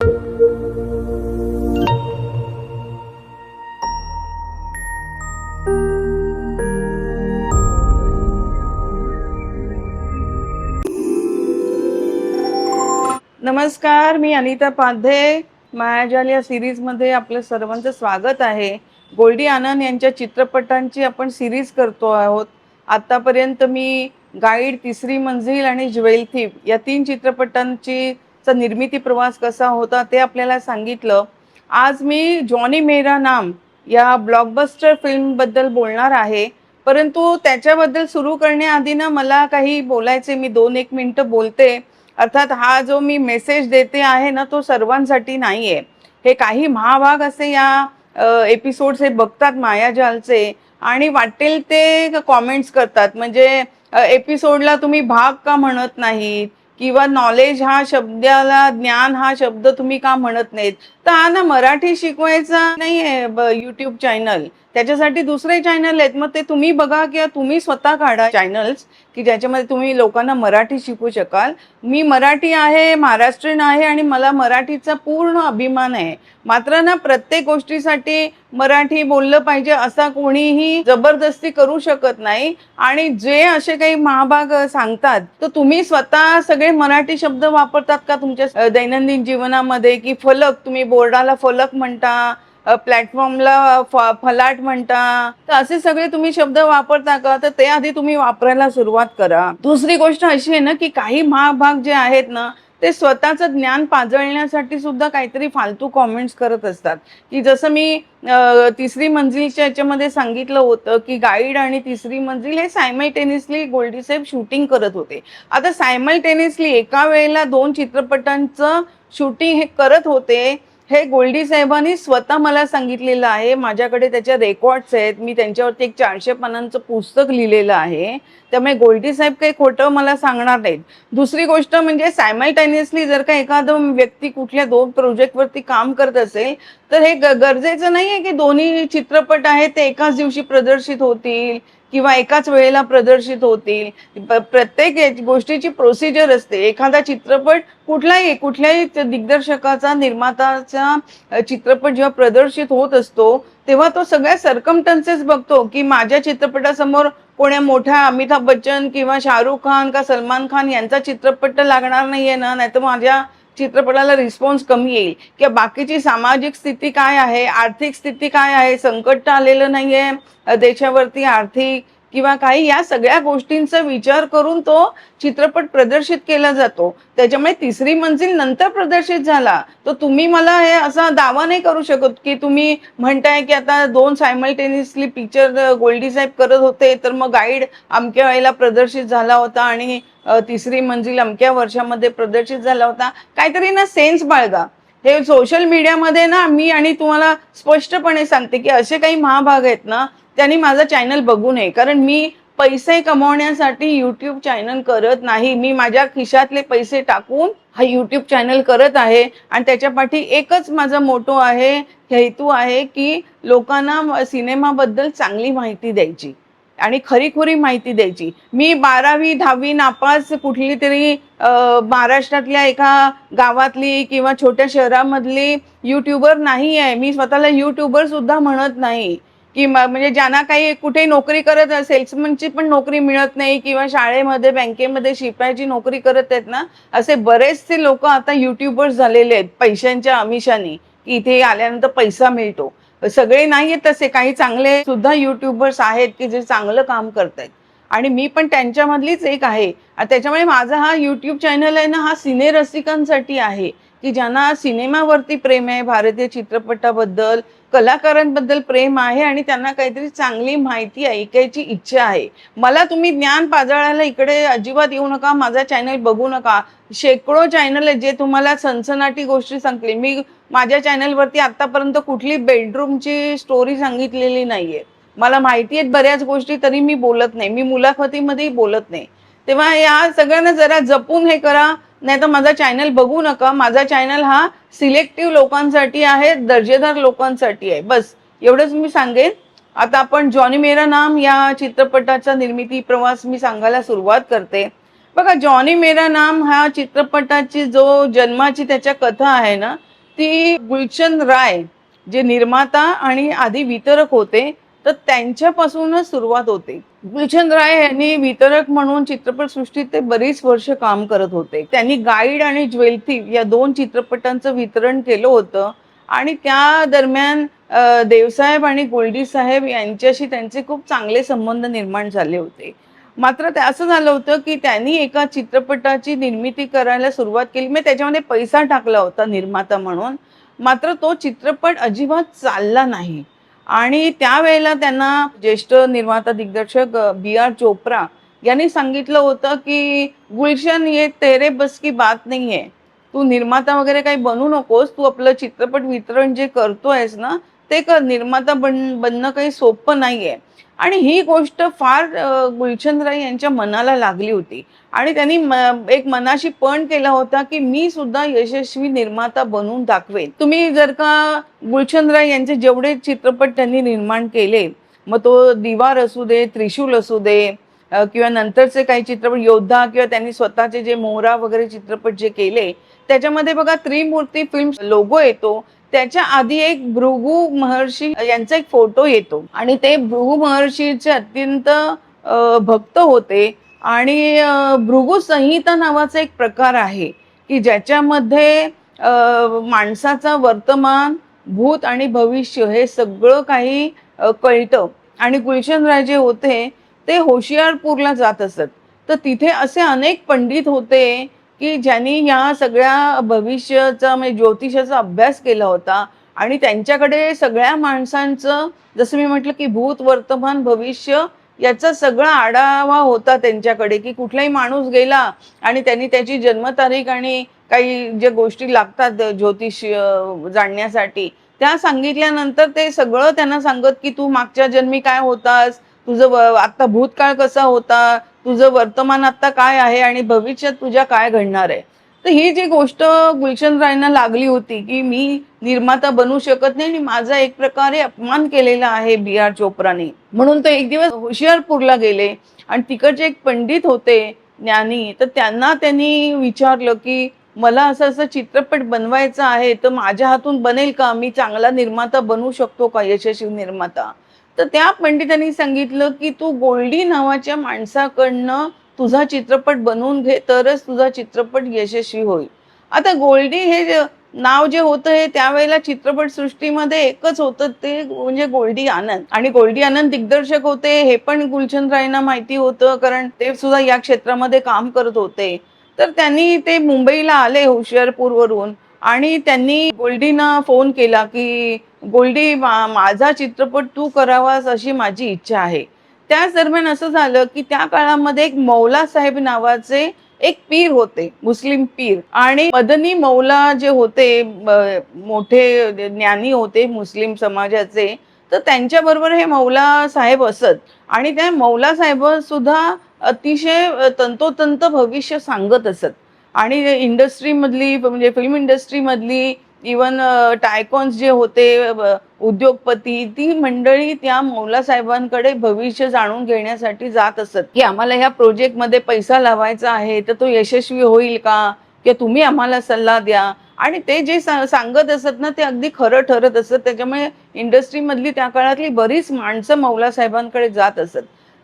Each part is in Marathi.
नमस्कार मी अनिता पाध्ये. मायाजाल या सिरीजमध्ये आपलं सर्वांचं स्वागत आहे. गोल्डी आनंद यांच्या चित्रपटांची आपण सिरीज करतो आहोत. आतापर्यंत मी गाईड तिसरी मंजिल आणि ज्वेल थीप या तीन चित्रपटांची चा निर्मिती प्रवास कसा होता ते आपल्याला सांगितलं. आज मी जॉनी मेरा नाम या ब्लॉकबस्टर फिल्मबद्दल बोलणार आहे. परंतु त्याच्याबद्दल सुरू करण्याआधी ना मला काही बोलायचे मी दोन एक मिनटं बोलते. अर्थात हा जो मी मेसेज देते आहे ना तो सर्वांसाठी नाही आहे हे काही महाभाग असे या एपिसोड्स हे बघतात मायाजालचे. आणि वाटेल ते कॉमेंट्स करतात. म्हणजे एपिसोडला तुम्ही भाग का म्हणत नाहीत? किंवा नॉलेज हा शब्दाला ज्ञान हा शब्द तुम्ही का म्हणत नाहीत? तर ना मराठी शिकवायचा नाही आहे यूट्यूब चॅनल त्याच्यासाठी दुसरे चॅनल आहेत. मग ते तुम्ही बघा किंवा तुम्ही स्वतः काढा चॅनल्स की ज्याच्यामध्ये तुम्ही लोकांना मराठी शिकू शकाल. मी मराठी आहे महाराष्ट्रीयन आहे आणि मला मराठीचा पूर्ण अभिमान आहे. मात्र ना प्रत्येक गोष्टीसाठी मराठी बोललं पाहिजे असा कोणीही जबरदस्ती करू शकत नाही. आणि जे असे काही महाभाग सांगतात तर तुम्ही स्वतः सगळे मराठी शब्द वापरतात का तुमच्या दैनंदिन जीवनामध्ये? की फलक तुम्ही बोर्डाला फलक म्हणता प्लॅटफॉर्मला फ- फलाट म्हणता तर असे सगळे तुम्ही शब्द वापरता का? तर ते आधी तुम्ही वापरायला सुरुवात करा. दुसरी गोष्ट अशी आहे ना की काही महाभाग जे आहेत ना ते स्वतःचं ज्ञान पाजळण्यासाठी सुद्धा काहीतरी फालतू कॉमेंट्स करत असतात. की जसं मी तिसरी मंजिलच्या याच्यामध्ये सांगितलं होतं की गाईड आणि तिसरी मंजिल हे सायमल्टेनियसली गोल्डी साहेब शूटिंग करत होते. आता सायमल्टेनियसली एका वेळेला दोन चित्रपटांचं शूटिंग हे करत होते हे गोल्डी साहेबांनी स्वतः मला सांगितलेलं आहे. माझ्याकडे त्याच्या रेकॉर्ड्स आहेत. मी त्यांच्यावरती एक चारशे पानांचं पुस्तक लिहिलेलं आहे. त्यामुळे गोल्डी साहेब काही खोटं मला सांगणार नाहीत. दुसरी गोष्ट म्हणजे सायमल्टेनियसली जर का एखादं व्यक्ती कुठल्या दोन प्रोजेक्टवरती काम करत असेल तर हे गरजेचं नाही आहे की दोन्ही चित्रपट आहेत ते एकाच दिवशी प्रदर्शित होतील किंवा एकाच वेळेला प्रदर्शित होतील. प्रत्येक गोष्टीची प्रोसिजर असते. एखादा चित्रपट कुठलाही कुठल्याही दिग्दर्शकाचा निर्माताचा चित्रपट जेव्हा प्रदर्शित होत असतो तेव्हा तो सगळ्या सरकमटन्सेस बघतो की माझ्या चित्रपटासमोर कोण्या मोठ्या अमिताभ बच्चन किंवा शाहरुख खान का सलमान खान यांचा चित्रपट तर लागणार नाहीये ना? नाहीतर माझ्या चित्रपटाला रिस्पॉन्स कमी येईल. किंवा बाकीची सामाजिक स्थिती काय आहे? आर्थिक स्थिती काय आहे? संकट आलेलं नाहीये? आहे देशावरती आर्थिक किंवा काही या सगळ्या गोष्टींचा विचार करून तो चित्रपट प्रदर्शित केला जातो. त्याच्यामुळे तिसरी मंजिल नंतर प्रदर्शित झाला तर तुम्ही मला हे असा दावा नाही करू शकत की तुम्ही म्हणताय की आता दोन सायमल्टेनियसली पिक्चर गोल्डी साहेब करत होते तर मग गाईड अमक्या वेळेला प्रदर्शित झाला होता आणि तिसरी मंजिल अमक्या वर्षामध्ये प्रदर्शित झाला होता. काहीतरी ना सेन्स बाळगा. हे सोशल मीडियामध्ये ना मी आणि तुम्हाला स्पष्टपणे सांगते की असे काही महाभाग आहेत ना त्यांनी माझा चॅनल बघू नये. कारण मी पैसे कमवण्यासाठी युट्यूब चॅनल करत नाही. मी माझ्या खिशातले पैसे टाकून हा युट्यूब चॅनल करत आहे. आणि त्याच्या पाठी एकच माझा मोटो आहे हेतू आहे की लोकांना सिनेमाबद्दल चांगली माहिती द्यायची आणि खरीखुरी माहिती द्यायची. मी बारावी दहावी नापास कुठली तरी महाराष्ट्रातल्या एका गावातली किंवा छोट्या शहरामधली युट्यूबर नाही आहे मी स्वतःला युट्यूबर सुद्धा म्हणत नाही. की म्हणजे ज्यांना काही कुठे नोकरी करत सेल्समनची म्हणजे पण नोकरी मिळत नाही किंवा शाळेमध्ये बँकेमध्ये शिपायाची नोकरी करत आहेत ना असे बरेचसे लोक आता युट्यूबर्स झालेले आहेत पैशांच्या आमिषाने की इथे आल्यानंतर पैसा मिळतो. सगळे नाही आहेत तसे काही चांगले सुद्धा युट्यूबर्स आहेत की जे चांगलं काम करतायत. आणि मी पण त्यांच्यामधलीच एक आहे. त्याच्यामुळे माझा हा युट्यूब चॅनल आहे ना हा सिने रसिकांसाठी आहे की ज्यांना सिनेमावरती प्रेम आहे भारतीय चित्रपटाबद्दल कलाकारांबद्दल प्रेम आहे आणि त्यांना काहीतरी चांगली माहिती ऐकायची इच्छा आहे. मला तुम्ही ज्ञान पाजळायला इकडे अजिबात येऊ नका माझा चॅनल बघू नका. शेकडो चॅनल आहेत जे तुम्हाला सनसनाटी गोष्टी सांगतील. मी माझ्या चॅनलवरती आतापर्यंत कुठली बेडरूमची स्टोरी सांगितलेली नाहीये. मला माहिती आहेत बऱ्याच गोष्टी तरी मी बोलत नाही. मी मुलाखतीमध्येही बोलत नाही. तेव्हा या सगळ्यांना जरा जपून हे करा. नाही तर माझा चॅनल बघू नका. माझा चॅनल हा सिलेक्टिव्ह लोकांसाठी आहे दर्जेदार लोकांसाठी आहे. बस एवढंच मी सांगेन. आता आपण जॉनी मेरा नाम या चित्रपटाचा निर्मिती प्रवास मी सांगायला सुरुवात करते. बघा जॉनी मेरा नाम हा चित्रपटाची जो जन्माची त्याच्या कथा आहे ना ती गुलशन राय जे निर्माता आणि आधी वितरक होते तर त्यांच्यापासूनच सुरुवात होते. गुलशन राय यांनी वितरक म्हणून चित्रपटसृष्टीत ते बरीच वर्ष काम करत होते. त्यांनी गाईड आणि ज्वेलथी या दोन चित्रपटांचं वितरण केलं होतं आणि त्या दरम्यान देवसाहेब आणि गोल्डी साहेब यांच्याशी त्यांचे खूप चांगले संबंध निर्माण झाले होते. मात्र ते असं झालं होतं की त्यांनी एका चित्रपटाची निर्मिती करायला सुरुवात केली. म्हणजे त्याच्यामध्ये पैसा टाकला होता निर्माता म्हणून. मात्र तो चित्रपट अजिबात चालला नाही. आणि त्यावेळेला त्यांना ज्येष्ठ निर्माता दिग्दर्शक बी आर चोप्रा यांनी सांगितलं होतं की गुलशन ये तेरे बस की बात नाही आहे तू निर्माता वगैरे काही बनू नकोस तू आपलं चित्रपट वितरण जे करतोयस ना ते कर. निर्माता बन बनणं काही सोपं नाहीये. आणि ही गोष्ट फार गुलचंद राय यांच्या मनाला लागली होती. आणि त्यांनी एक मनाशी पण केला होता की मी सुद्धा यशस्वी निर्माता बनवून दाखवेन. तुम्ही जर का गुलचंद राय यांचे जेवढे चित्रपट त्यांनी निर्माण केले मग तो दिवार असू दे त्रिशूल असू दे किंवा नंतरचे काही चित्रपट योद्धा किंवा त्यांनी स्वतःचे जे मोहरा वगैरे चित्रपट जे केले त्याच्यामध्ये बघा त्रिमूर्ती फिल्म लोगो येतो. त्याच्या आधी एक भृगू महर्षी यांचा एक फोटो येतो. आणि ते भृगू महर्षीचे अत्यंत भक्त होते. आणि भृगु भृगू संहिता नावाचा एक प्रकार आहे की ज्याच्यामध्ये माणसाचा वर्तमान भूत आणि भविष्य हे सगळं काही कळतं. आणि गुलशनराजे राय जे होते ते होशियारपूरला जात असत. तर तिथे असे अनेक पंडित होते की ज्यांनी या सगळ्या भविष्याचा म्हणजे ज्योतिषाचा अभ्यास केला होता आणि त्यांच्याकडे सगळ्या माणसांचं जसं मी म्हटलं की भूत वर्तमान भविष्य याचा सगळा आढावा होता त्यांच्याकडे की कुठलाही माणूस गेला आणि त्यांनी त्याची जन्मतारीख आणि काही ज्या गोष्टी लागतात ज्योतिष जाणण्यासाठी त्या सांगितल्यानंतर ते सगळं त्यांना सांगत की तू मागच्या जन्मी काय होतास? तुझं आत्ता आता भूतकाळ कसा होता? तुझं वर्तमान आता काय आहे आणि भविष्यात तुझ्या काय घडणार आहे? तर ही जी गोष्ट गुलशन रायना लागली होती की मी निर्माता बनू शकत नाही आणि माझा एक प्रकारे अपमान केलेला आहे बी आर चोप्राने. म्हणून तो एक दिवस होशियारपूरला गेले आणि तिकडचे एक पंडित होते ज्ञानी तर त्यांना त्यांनी विचारलं की मला असं असं चित्रपट बनवायचा आहे तर माझ्या हातून बनेल का? मी चांगला निर्माता बनवू शकतो का? यशस्वी निर्माता. तर त्या पंडितांनी सांगितलं की तू गोल्डी नावाच्या माणसाकडनं तुझा चित्रपट बनवून घे तरच तुझा चित्रपट यशस्वी होईल. आता गोल्डी हे नाव जे होतं हे त्यावेळेला चित्रपट सृष्टीमध्ये एकच होतं ते म्हणजे गोल्डी आनंद. आणि गोल्डी आनंद दिग्दर्शक होते हे पण गुलशन रायना माहिती होतं कारण ते सुद्धा या क्षेत्रामध्ये काम करत होते. तर त्यांनी ते मुंबईला आले होशियारपूरवरून. आणि त्यांनी गोल्डीना फोन केला की गोल्डी माझा चित्रपट तू करावास अशी माझी इच्छा आहे. त्याच दरम्यान असं झालं की त्या काळामध्ये एक मौला साहेब नावाचे एक पीर होते मुस्लिम पीर. आणि मदनी मौला जे होते मोठे ज्ञानी होते मुस्लिम समाजाचे तर त्यांच्याबरोबर हे मौला साहेब असत. आणि त्या मौला साहेब सुद्धा अतिशय तंतोतंत भविष्य सांगत असत. आणि इंडस्ट्रीमधली म्हणजे फिल्म इंडस्ट्रीमधली इवन टायकॉन्स जे होते उद्योगपती ती मंडळी त्या मौला साहेबांकडे भविष्य जाणून घेण्यासाठी जात असत. की आम्हाला ह्या प्रोजेक्टमध्ये पैसा लावायचा आहे तर तो यशस्वी होईल का? किंवा तुम्ही आम्हाला सल्ला द्या. आणि ते जे सा- सांगत असत ना ते अगदी खरं ठरत असत. त्याच्यामुळे इंडस्ट्रीमधली त्या काळातली बरीच माणसं मौला साहेबांकडे जात असत.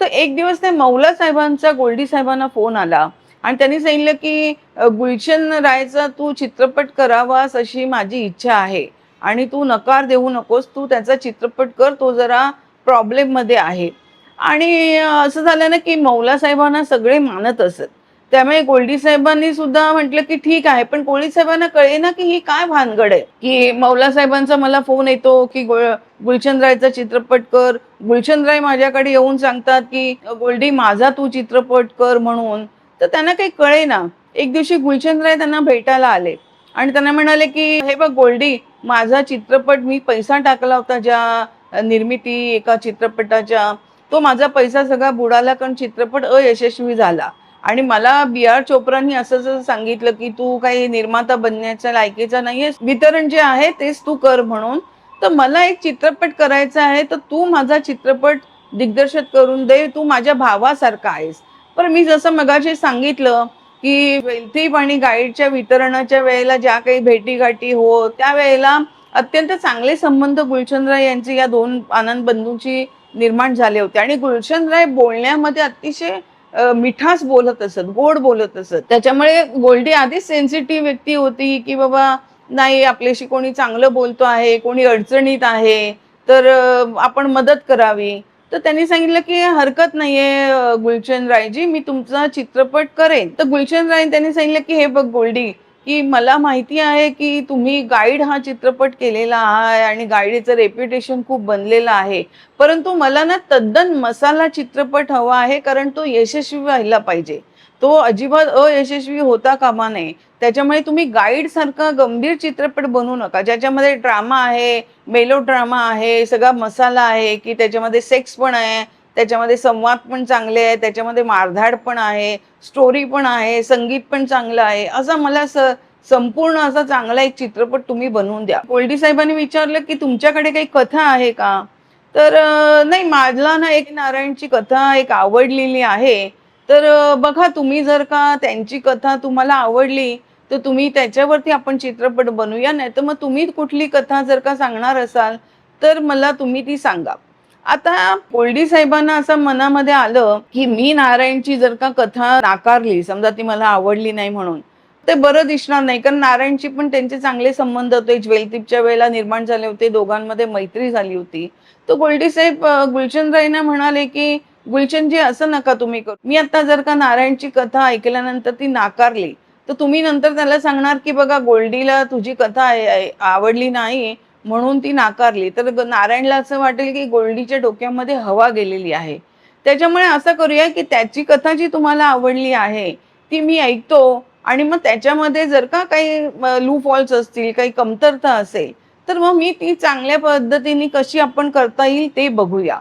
तर एक दिवस ते मौला साहेबांचा गोल्डी साहेबांना फोन आला. आणि त्यांनी सांगितलं की गुलशन रायचा तू चित्रपट करावास अशी माझी इच्छा आहे. आणि तू नकार देऊ नकोस. तू त्याचा चित्रपट कर. तो जरा प्रॉब्लेममध्ये आहे. आणि असं झालं ना की मौला साहेबांना सगळे मानत असत. त्यामुळे गोल्डी साहेबांनी सुद्धा म्हटलं की ठीक आहे पण गोल्डी साहेबांना कळे ना की ही काय भानगड आहे. की मौला साहेबांचा मला फोन येतो की गो- गुलशन रायचा चित्रपट कर. गुलशन राय माझ्याकडे येऊन सांगतात की गोल्डी माझा तू चित्रपट कर म्हणून. तर त्यांना काही कळे ना एक दिवशी गुलशन राय त्यांना भेटायला आले. आणि त्यांना म्हणाले की हे बघ गोल्डी माझा चित्रपट मी पैसा टाकला होता ज्या निर्मिती एका चित्रपटाच्या. तो माझा पैसा सगळा बुडाला कारण चित्रपट अयशस्वी झाला. आणि मला बी आर चोप्रानी असं सांगितलं की तू काही निर्माता बनण्याच्या लायकीचा नाहीये वितरण जे आहे तेच तू कर म्हणून. तर मला एक चित्रपट करायचा आहे तर तू माझा चित्रपट दिग्दर्शित करून दे तू माझ्या भावासारखा आहेस. पण मी जसं मगाशी सांगितलं की वेलथीप आणि गाईडच्या वितरणाच्या वेळेला ज्या काही भेटीगाठी हो त्यावेळेला अत्यंत चांगले संबंध गुलशनराय यांचे या दोन आनंद बंधूंची निर्माण झाले होते. आणि गुलशनराय बोलण्यामध्ये अतिशय मिठास बोलत असत गोड बोलत असत. त्याच्यामुळे गोल्डी आधीच सेन्सिटिव्ह व्यक्ती होती की बाबा नाही आपल्याशी कोणी चांगलं बोलतो आहे कोणी अडचणीत आहे तर आपण मदत करावी. तर त्यांनी सांगितलं की हरकत नाहीये गुलचंद गुलशन रायजी मी तुमचा चित्रपट करेन. तर गुलशन राय त्यांनी सांगितलं की हे बघ गोल्डी की मला माहिती आहे की तुम्ही गाईड हा चित्रपट केलेला आहे आणि गाईडचं रेप्युटेशन खूप बनलेलं आहे. परंतु मला ना तद्दन मसाला चित्रपट हवा आहे कारण तो यशस्वी व्हायला पाहिजे. तो अजिबात अयशस्वी होता कामा नये. त्याच्यामुळे तुम्ही गाईड सारखा गंभीर चित्रपट बनवू नका. ज्याच्यामध्ये ड्रामा आहे मेलो ड्रामा आहे सगळा मसाला आहे की त्याच्यामध्ये सेक्स पण आहे त्याच्यामध्ये संवाद पण चांगले आहे त्याच्यामध्ये मारधाड पण आहे स्टोरी पण आहे संगीत पण चांगलं आहे. असा मला स संपूर्ण असा चांगला एक चित्रपट तुम्ही बनवून द्या. कोल्डी साहेबांनी विचारलं की तुमच्याकडे काही कथा आहे का? तर नाही माझला ना एक नारायणची कथा एक आवडलेली आहे. तर बघा तुम्ही जर का त्यांची कथा तुम्हाला आवडली तर तुम्ही त्याच्यावरती आपण चित्रपट बनवूया. नाही तर मग तुम्ही कुठली कथा जर का सांगणार असाल तर मला तुम्ही ती सांगा. आता कोल्डी साहेबांना असं मनामध्ये आलं की मी नारायणची जर का कथा नाकारली समजा ती मला आवडली नाही म्हणून ते बरं दिसणार नाही. कारण नारायणची पण त्यांचे चांगले संबंध होते. ज्वेलतीपच्या वेळेला निर्माण झाले होते. दोघांमध्ये मैत्री झाली होती. तर गोल्डी साहेब गुलचंद गुलशन रायना म्हणाले की गुलशनजी असं नका तुम्ही करू. मी आता जर का नारायणची कथा ऐकल्यानंतर ती नाकारली तर तुम्ही नंतर त्याला सांगणार की बघा गोल्डीला तुझी कथा आवडली नाही म्हणून ती नाकारली. तर नारायणला असं वाटेल की गोल्डीच्या डोक्यामध्ये हवा गेलेली आहे. त्याच्यामुळे असं करूया की त्याची कथा जी तुम्हाला आवडली आहे ती मी ऐकतो. आणि मग त्याच्यामध्ये जर का काही लू फॉल्स असतील काही कमतरता असेल तर मग मी ती चांगल्या पद्धतीने कशी आपण करता येईल ते बघूया.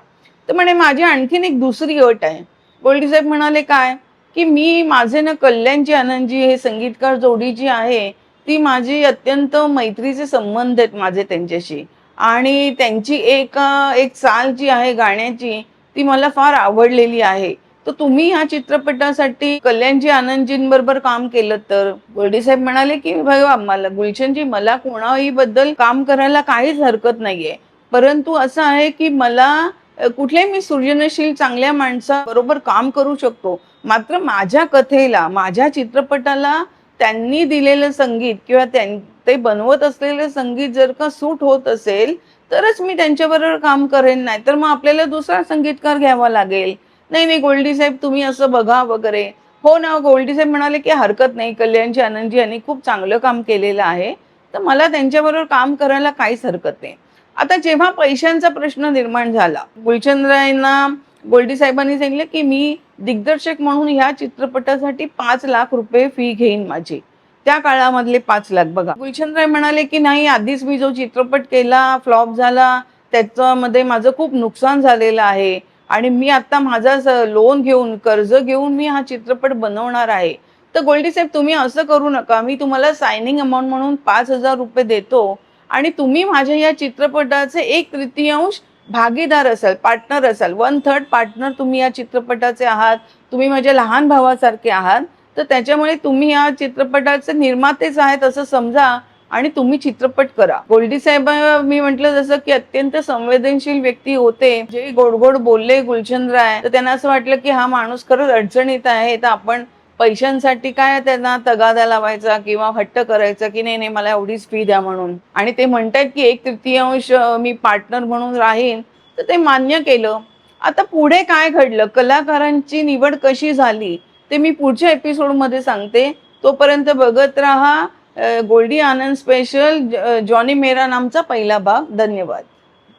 तर म्हणे माझी आणखीन एक दुसरी अट आहे. गोल्डी साहेब म्हणाले काय? की मी माझे ना कल्याणजी आनंदजी हे संगीतकार जोडी जी आहे ती माझी अत्यंत मैत्रीचे संबंध आहेत माझे त्यांच्याशी. आणि त्यांची एक एक चाल जी आहे गाण्याची ती मला फार आवडलेली आहे. तर तुम्ही ह्या चित्रपटासाठी कल्याणजी आनंदजींबरोबर काम केलं तर? गोल्डी साहेब म्हणाले की बघा मला गुलशनजी मला कोणाही बद्दल काम करायला काहीच हरकत नाहीये. परंतु असं आहे की मला कुठल्याही मी सृजनशील चांगल्या माणसाबरोबर काम करू शकतो. मात्र माझ्या कथेला माझ्या चित्रपटाला त्यांनी दिलेलं संगीत किंवा त्यां ते बनवत असलेलं संगीत जर का सूट होत असेल तरच मी त्यांच्याबरोबर काम करेन नाही तर मग आपल्याला दुसरा संगीतकार घ्यावा लागेल. नाही नाही गोल्डी साहेब तुम्ही असं बघा वगैरे. हो ना गोल्डी साहेब म्हणाले की हरकत नाही कल्याणजी आनंदजी यांनी खूप चांगलं काम केलेलं आहे. तर मला त्यांच्याबरोबर काम करायला काहीच हरकत नाही. आता जेव्हा पैशांचा प्रश्न निर्माण झाला गुलचंद्रायांना गोल्डी साहेबांनी सांगितलं की मी दिग्दर्शक म्हणून ह्या चित्रपटासाठी पाच लाख रुपये फी घेईन माझी. त्या काळामधले पाच लाख. बघा गुलचंद्राय म्हणाले की नाही आधीच मी जो चित्रपट केला फ्लॉप झाला त्याच्यामध्ये माझं खूप नुकसान झालेलं आहे आणि मी आता माझा लोन घेऊन कर्ज घेऊन मी हा चित्रपट बनवणार आहे. तर गोल्डी साहेब तुम्ही असं करू नका. मी तुम्हाला सायनिंग अमाऊंट म्हणून पाच हजार रुपये देतो आणि तुम्ही माझ्या या चित्रपटाचे एक तृतीयांश भागीदार असाल पार्टनर असाल वन थर्ड पार्टनर तुम्ही या चित्रपटाचे आहात तुम्ही माझ्या लहान भावासारखे आहात तर त्याच्यामुळे तुम्ही या चित्रपटाचे निर्मातेच आहेत असं समजा आणि तुम्ही चित्रपट करा. गोल्डी साहेब मी म्हंटल जसं की अत्यंत संवेदनशील व्यक्ती होते जे गोड गोड बोलले गुलचंद्र आहे तर त्यांना असं वाटलं की हा माणूस खरंच अडचणीत आहे तर आपण पैशांसाठी काय त्यांना तगादा लावायचा किंवा हट्ट करायचा की नाही नाही मला एवढीच फी द्या म्हणून. आणि ते म्हणतात की एक तृतीयांश मी पार्टनर म्हणून राहीन. तर ते मान्य केलं. आता पुढे काय घडलं? कलाकारांची निवड कशी झाली? ते मी पुढच्या एपिसोडमध्ये सांगते. तोपर्यंत बघत राहा गोल्डी आनंद स्पेशल जॉनी मेरा नामचा पहिला भाग. धन्यवाद.